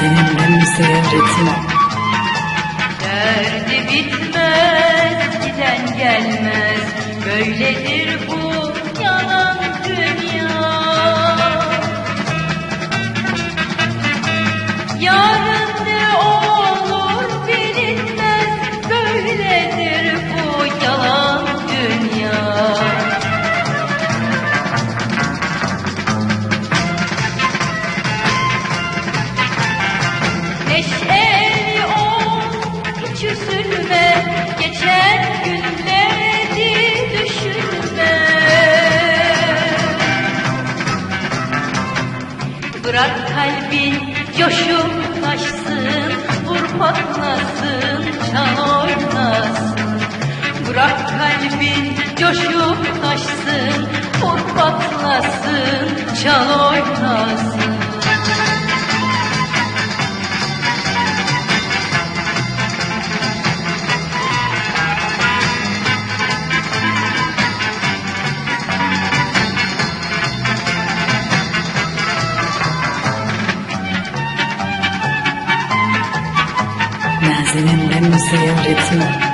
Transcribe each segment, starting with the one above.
seninle mi seyretim Derdi bitmez, giden gelmez. Böyledir bu yalan hiç üzülme, geçen günleri düşünme. Bırak kalbin coşup taşsın, vur patlasın, çal oynasın. Bırak kalbin coşup taşsın, vur patlasın, çal oynasın. museum, it's not.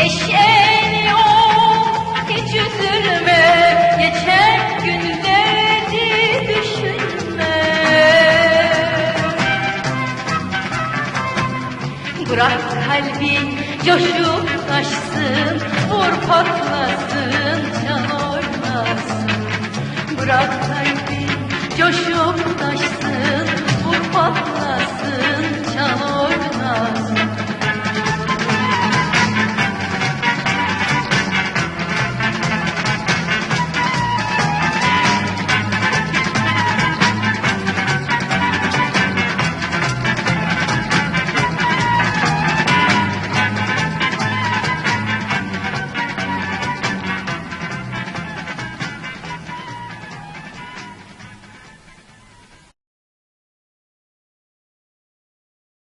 Neşeli ol, hiç üzülme, geçen günleri düşünme. Bırak kalbin coşup taşsın, vur patlasın, çal oynasın. Bırak